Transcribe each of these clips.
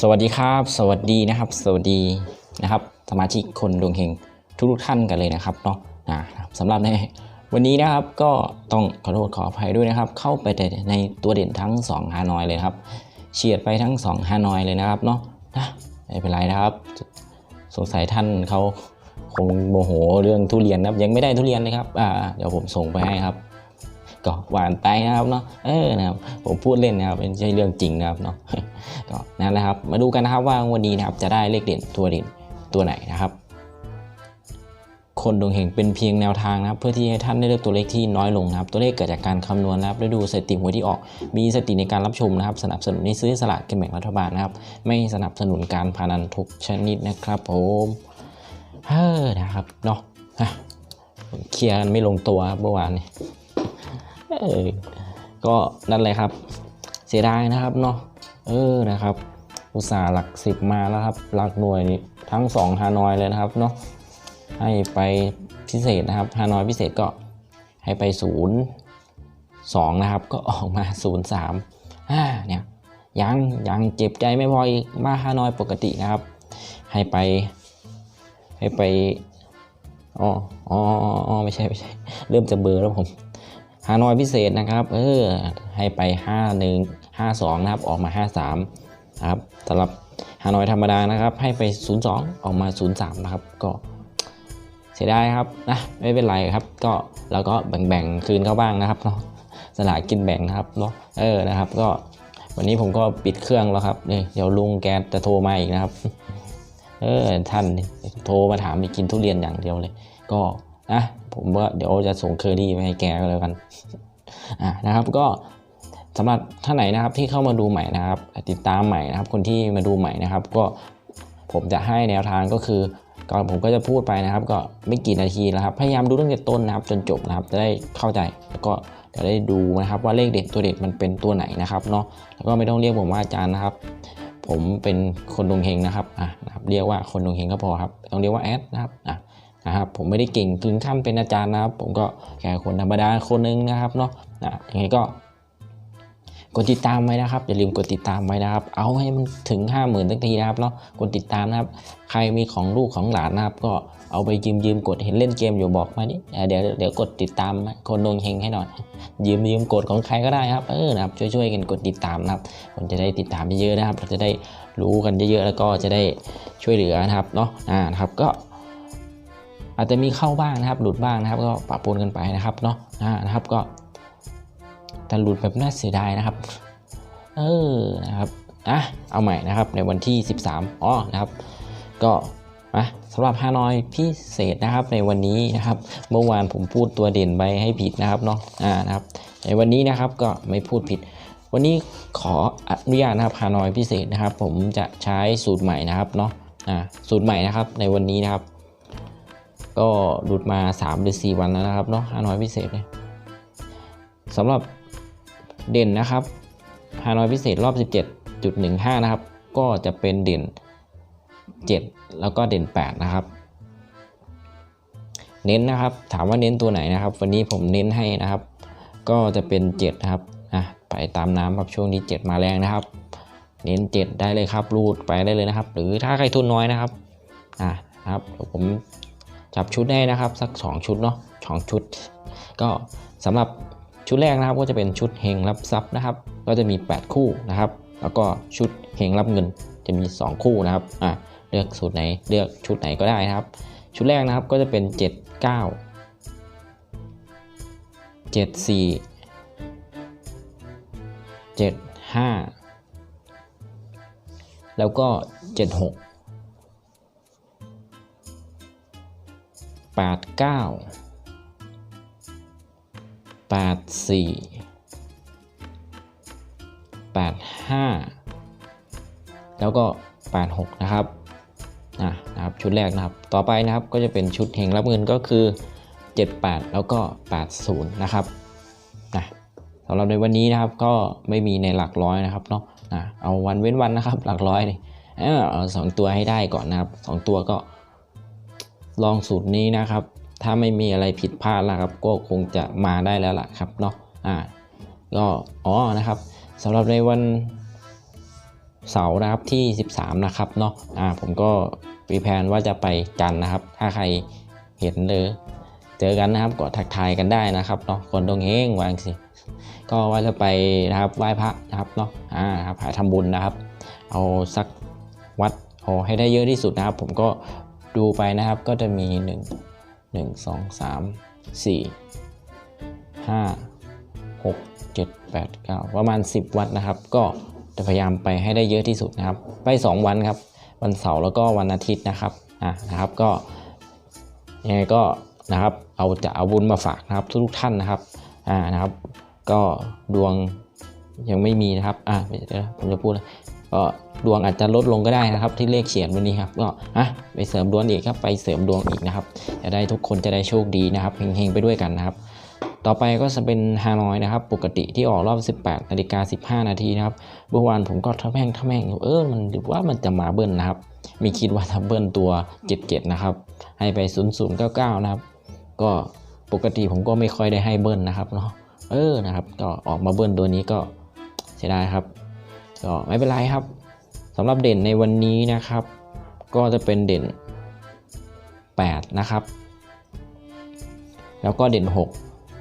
สวัสดีครับ สวัสดีนะครับ สวัสดีนะครับสมาชิกคนดวงเฮงทุกทุกท่านกันเลยนะครับเนาะสำหรับในวันนี้นะครับก็ต้องขอโทษขออภัยด้วยนะครับ เข้าไปแต่ในตัวเด่นทั้ง2ฮานอยเลยครับเฉียดไปทั้ง2ฮานอยเลยนะครับเนาะนะไม่เป็นไรนะครับ สงสัยท่านเขาคงโมโหเรื่องทุเรียนนะครับ ยังไม่ได้ทุเรียนเลยครับอ่าเดี๋ยวผมส่งไปให้ครับ ก็หวานไปนะครับเนาะเออนะครับผมพูดเล่นนะครับไม่ใช่เรื่องจริงนะครับเนาะก็นั่นแหละครับ มาดูกันนะครับว่าวันนี้นะครับจะได้เลขเด่นตัวเด่นตัวไหนนะครับ คนดวงเฮงเป็นเพียงแนวทางนะครับ เพื่อที่ให้ท่านได้เลือกตัวเลขที่น้อยลงนะครับ ตัวเลขเกิดจากการคำนวณนะครับและดูสถิติหวยที่ออก มีสติในการรับชมนะครับ สนับสนุนให้ซื้อสลากกินแบ่งรัฐบาลนะครับ ไม่สนับสนุนการพนันทุกชนิดนะครับ ผมเฮ้อนะครับเนาะเคลียร์กันไม่ลงตัวครับเมื่อวานนี้ เออก็นั่นเลยครับ เสียดายนะครับเนาะเออนะครับ อุตส่าห์หลักสิบมาแล้วครับ หลักหน่วยนี่ทั้ง2ฮานอยเลยนะครับเนาะให้ไปพิเศษนะครับฮานอยพิเศษก็ให้ไป0 2นย์สองนะครับก็ออกมา0 3อ่าเนี่ยยังยังเจ็บใจไม่พออีกมาฮานอยปกตินะครับ ให้ไป ให้ไปอ๋ออ๋ออ๋อไม่ใช่ไม่ใช่ เริ่มจะเบลอแล้วผม ฮานอยพิเศษนะครับเออให้ไป 5 1 5 2 นะครับ ออกมา 53 นะครับสำหรับฮานอยธรรมดานะครับ ให้ไป 02 ออกมา 03 นะครับ ก็เสียดายครับนะไม่เป็นไรครับ ก็เราก็แบ่งๆคืนเขาบ้างนะครับเนาะสลากกินแบ่งนะครับเนาะเออนะครับ ก็วันนี้ผมก็ปิดเครื่องแล้วครับเดี๋ยวลุงแกจะโทรมาอีกนะครับ เออท่านโทรมาถามไปกินทุเรียนอย่างเดียวเลย ก็ นะ ผมว่าเดี๋ยวจะส่งเคอรี่ไปให้แกก็แล้วกันอะนะครับก็สำหรับท่านไหนนะครับที่เข้ามาดูใหม่นะครับ ติดตามใหม่นะครับ คนที่มาดูใหม่นะครับ ก็ผมจะให้แนวทางก็คือก่อนผมก็จะพูดไปนะครับ ก็ไม่กี่นาทีนะครับ พยายามดูตั้งแต่ต้นนะครับ จนจบนะครับ จะได้เข้าใจแล้วก็จะได้ดูนะครับว่าเลขเด็ดตัวเด็ดมันเป็นตัวไหนนะครับเนาะแล้วก็ไม่ต้องเรียกผมว่าอาจารย์นะครับ ผมเป็นคนดวงเฮงนะครับอะนะครับ เรียกว่าคนดวงเฮงก็พอครับ ต้องเรียกว่าแอดนะครับอะ นะครับผมไม่ได้เก่งถึงขั้นเป็นอาจารย์นะครับ ผมก็แค่คนธรรมดาคนหนึงนะครับเนาะอะยังไงก็กดติดตามไว้นะครับ อย่าลืมกดติดตามไว้นะครับ เอาให้มันถึง 5 0,000ทันทีนะครับเนาะกดติดตามนะครับ ใครมีของลูกของหลานนะครับ ก็เอาไปยืมยืมกดเห็นเล่นเกมอยู่บอกมาดิเดี๋ยวเดี๋ยวกดติดตามคนดวงเฮงให้หน่อย ยืมยืมกดของใครก็ได้ครับเออนะครับช่วยช่วยๆกันกดติดตามนะครับคนจะได้ติดตามเยอะๆนะครับเราจะได้รู้กันเยอะๆแล้วก็จะได้ช่วยเหลือนะครับเนาะอ่านะครับก็ อาจจะมีเข้าบ้างนะครับ หลุดบ้างนะครับ ก็ปะปนกันไปนะครับเนาะอ่านะครับก็แต่หลุดแบบน่าเสียดายนะครับ เออนะครับอะเอาใหม่นะครับในวันที่ 13อ๋อนะครับ ก็มาสำหรับฮานอยพิเศษนะครับในวันนี้นะครับ เมื่อวานผมพูดตัวเด่นไปให้ผิดนะครับเนาะอ่านะครับ ในวันนี้นะครับก็ไม่พูดผิด วันนี้ขออนุญาตนะครับฮานอยพิเศษนะครับ ผมจะใช้สูตรใหม่นะครับเนาะอ่าสูตรใหม่นะครับในวันนี้นะครับ ก็หลุดมา 3 หรือ 4 วันแล้วนะครับเนาะฮานอยพิเศษเนี่ยสำหรับเด่นนะครับฮานอยพิเศษรอบ 17.15 นะครับ ก็จะเป็นเด่น 7 แล้วก็เด่น 8 นะครับ เน้นนะครับ ถามว่าเน้นตัวไหนนะครับ วันนี้ผมเน้นให้นะครับ ก็จะเป็น 7 นะครับอะไปตามน้ำครับช่วงนี้ 7 มาแรงนะครับ เน้น 7 ได้เลยครับรูดไปได้เลยนะครับ หรือถ้าใครทุนน้อยนะครับอะนะครับผม จับชุดให้นะครับสัก 2 ชุดเนาะสองชุด ก็สำหรับชุดแรกนะครับก็จะเป็นชุดเฮงรับทรัพย์นะครับ ก็จะมี 8 คู่นะครับ แล้วก็ชุดเฮงรับเงินจะมี 2 คู่นะครับอะเลือกสูตรไหนเลือกชุดไหนก็ได้นะครับ ชุดแรกนะครับก็จะเป็น 7 9 7 4 7 5 แล้วก็ 7 6 แปดเก้าแปดสี่แปดห้าแล้วก็แปดหกนะครับอะนะครับชุดแรกนะครับ ต่อไปนะครับก็จะเป็นชุดเฮงรับเงินก็คือ 78 แล้วก็ 80 นะครับนะสำหรับในวันนี้นะครับก็ไม่มีในหลักร้อยนะครับเนาะนะเอาวันเว้นวันนะครับหลักร้อยเลยเออเอาสองตัวให้ได้ก่อนนะครับสองตัวก็ ลองสูตรนี้นะครับ ถ้าไม่มีอะไรผิดพลาดแล้วครับก็คงจะมาได้แล้วล่ะครับเนาะอ่าก็อ๋อนะครับสำหรับในวันเสาร์นะครับที่ 13 นะครับเนาะอ่าผมก็มีแผนว่าจะไปจันนะครับ ถ้าใครเห็นเลยเจอกันนะครับก็ทักทายกันได้นะครับเนาะคนดวงเฮงวางสิก็ว่าจะไปนะครับไหว้พระนะครับเนาะอ่าครับหาทำบุญนะครับ เอาสักวัดเอาให้ได้เยอะที่สุดนะครับ ผมก็ ดูไปนะครับก็จะมี 1 1 2 3 4 5 6 7 8 9 ประมาณ 10 วัดนะครับ ก็จะพยายามไปให้ได้เยอะที่สุดนะครับ ไป 2 วันครับ วันเสาร์แล้วก็วันอาทิตย์นะครับอ่านะครับก็ยังไงก็นะครับเอาจะเอาบุญมาฝากนะครับทุกท่านนะครับอ่านะครับ ก็ดวงยังไม่มีนะครับอะเดี๋ยวนะผมจะพูดนะ ก็ดวงอาจจะลดลงก็ได้นะครับ ที่เลขเฉียดวันนี้ครับก็อะไปเสริมดวงอีกครับไปเสริมดวงอีกนะครับ จะได้ทุกคนจะได้โชคดีนะครับเฮงๆไปด้วยกันนะครับ ต่อไปก็จะเป็นฮานอยนะครับ ปกติที่ออกรอบ 18นาฬิกา15 นาทีนะครับเมื่อวานผมก็ทำแม่งทำแม่งเออมันหรือว่ามันจะมาเบิ้ลนะครับ มีคิดว่าถ้าเบิ้ลตัว 77 นะครับ ให้ไป 0099 นะครับ ก็ปกติผมก็ไม่ค่อยได้ให้เบิ้ลนะครับเนาะเออนะครับ ก็ออกมาเบิ้ลตัวนี้ก็เสียดายครับ ก็ไม่เป็นไรครับสำหรับเด่นในวันนี้นะครับ ก็จะเป็นเด่น 8 นะครับ แล้วก็เด่น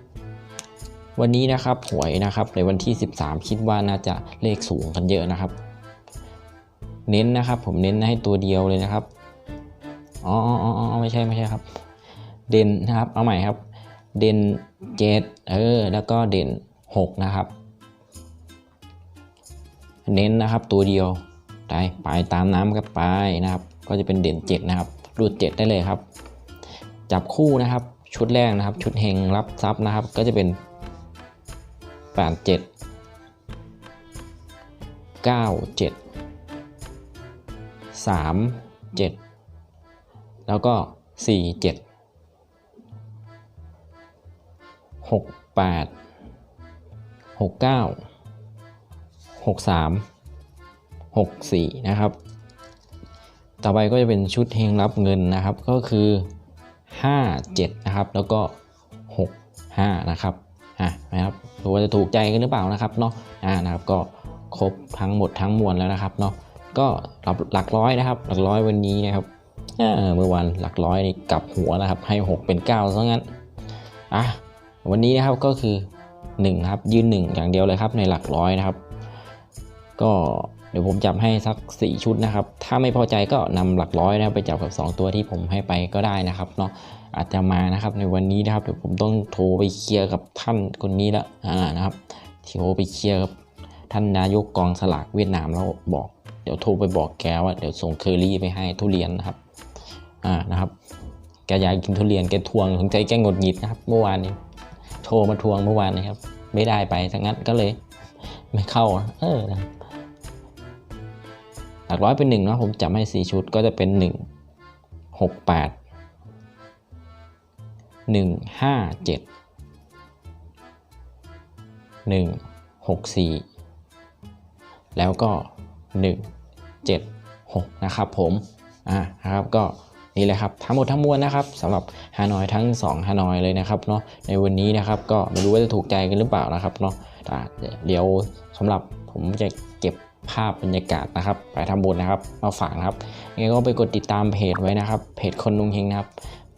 6 วันนี้นะครับหวยนะครับในวันที่ 13 คิดว่าน่าจะเลขสูงกันเยอะนะครับ เน้นนะครับผมเน้นให้ตัวเดียวเลยนะครับอ๋ออ๋ออ๋อไม่ใช่ไม่ใช่ครับ เด่นนะครับเอาใหม่ครับ เด่นเจ็ดเออแล้วก็เด่นหกนะครับ เน้นนะครับตัวเดียวไปไปตามน้ำกันไปนะครับ ก็จะเป็นเด่นเจ็ดนะครับรูดเจ็ดได้เลยครับ จับคู่นะครับชุดแรกนะครับ ชุดเฮงรับทรัพย์นะครับ ก็จะเป็นแปดเจ็ดเก้าเจ็ดสามเจ็ดแล้วก็สี่เจ็ดหก แปดหกสามหกสี่นะครับ ต่อไปก็จะเป็นชุดเฮงรับเงินนะครับ ก็คือห้าเจ็ดนะครับ แล้วก็หกห้านะครับ อะนะครับดูว่าจะถูกใจกันหรือเปล่านะครับเนาะ อ่านะครับ ก็ครบทั้งหมดทั้งมวลแล้วนะครับเนาะ ก็หลักร้อยนะครับ หลักร้อยวันนี้นะครับเมื่อวันหลักร้อยนี่กลับหัวนะครับ ให้ 6 เป็น9ซะงั้น อะ วันนี้นะครับก็คือ1นะครับยืน1อย่างเดียวเลยครับในหลักร้อยนะครับ ก็เดี๋ยวผมจับให้สัก 4 ชุดนะครับ ถ้าไม่พอใจก็นำหลักร้อยนะไปจับกับ 2 ตัวที่ผมให้ไปก็ได้นะครับเนาะอาจจะมานะครับในวันนี้นะครับเดี๋ยวผมต้องโทรไปเคลียร์กับท่านคนนี้ละอ่านะครับโทรไปเคลียร์กับท่านนายกกองสลากเวียดนามแล้วบอกเดี๋ยวโทรไปบอกแกว่าเดี๋ยวส่งเคอรี่ไปให้ทุเรียนนะครับอ่านะครับแกอยากกินทุเรียนแกทวงสงใจแกงดหงิดนะครับ เมื่อวานนี้โทรมาทวงเมื่อวานนะครับ ไม่ได้ไปทั้งนั้นก็เลย ไม่เข้าเออนะหลักร้อยเป็นหนึ่งนะผมจับให้สี่ชุดก็จะเป็นหนึ่งหกแปดหนึ่งห้าเจ็ดหนึ่งหกสี่แล้วก็หนึ่งเจ็ดหกนะครับผมอ่านะครับก็นี่แหละครับทั้งหมดทั้งมวลนะครับสำหรับฮานอยทั้ง2ฮานอยเลยนะครับเนาะในวันนี้นะครับก็ไม่รู้ว่าจะถูกใจกันหรือเปล่านะครับเนาะ ต่เดี๋ยวสำหรับผมจะเก็บภาพบรรยากาศนะครับ ไปทำบุญนะครับ มาฝากนะครับยังไงก็ไปกดติดตามเพจไว้นะครับ เพจคนนุงเฮงนะครับ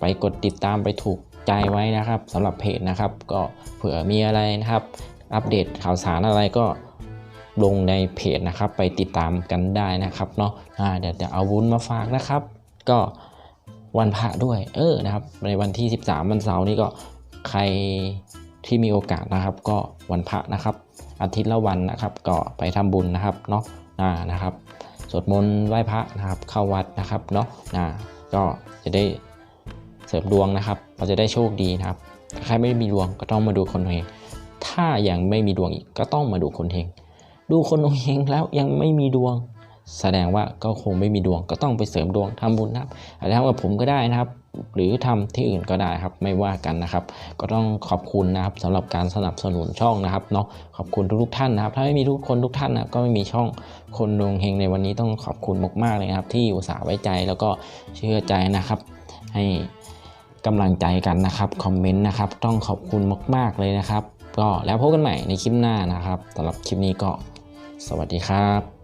ไปกดติดตามไปถูกใจไว้นะครับสำหรับเพจนะครับ ก็เผื่อมีอะไรนะครับ อัปเดตข่าวสารอะไรก็ลงในเพจนะครับ ไปติดตามกันได้นะครับเนาะเดี๋ยวจะเอาวุ้นมาฝากนะครับ ก็วันพระด้วย เออนะครับ ในวันที่ 13 วันเสาร์นี้ก็ใคร ที่มีโอกาสนะครับ ก็วันพระนะครับ อาทิตย์ละวันนะครับ ก็ไปทำบุญนะครับเนาะนะครับสวดมนต์ไหว้พระนะครับเข้าวัดนะครับเนาะอ่าก็จะได้เสริมดวงนะครับเราจะได้โชคดีนะครับถ้าใครไม่มีดวงก็ต้องมาดูคนเฮงถ้ายังไม่มีดวงอีกก็ต้องมาดูคนเฮงดูคนเฮงแล้วยังไม่มีดวง แสดงว่าก็คงไม่มีดวงก็ต้องไปเสริมดวงทำบุญนะครับอาจจะทำกับผมก็ได้นะครับ หรือทำที่อื่นก็ได้ครับไม่ว่ากันนะครับ ก็ต้องขอบคุณนะครับสำหรับการสนับสนุนช่องนะครับเนาะขอบคุณทุกๆท่านนะครับ ถ้าไม่มีทุกคนทุกท่านนะก็ไม่มีช่องคนดวงเฮงในวันนี้ต้องขอบคุณมากๆเลยครับ ที่อุตส่าห์ไว้ใจแล้วก็เชื่อใจนะครับ ให้กำลังใจกันนะครับคอมเมนต์นะครับต้องขอบคุณมาก ๆเลยนะครับ ก็แล้วพบกันใหม่ในคลิปหน้านะครับสำหรับคลิปนี้ก็สวัสดีครับ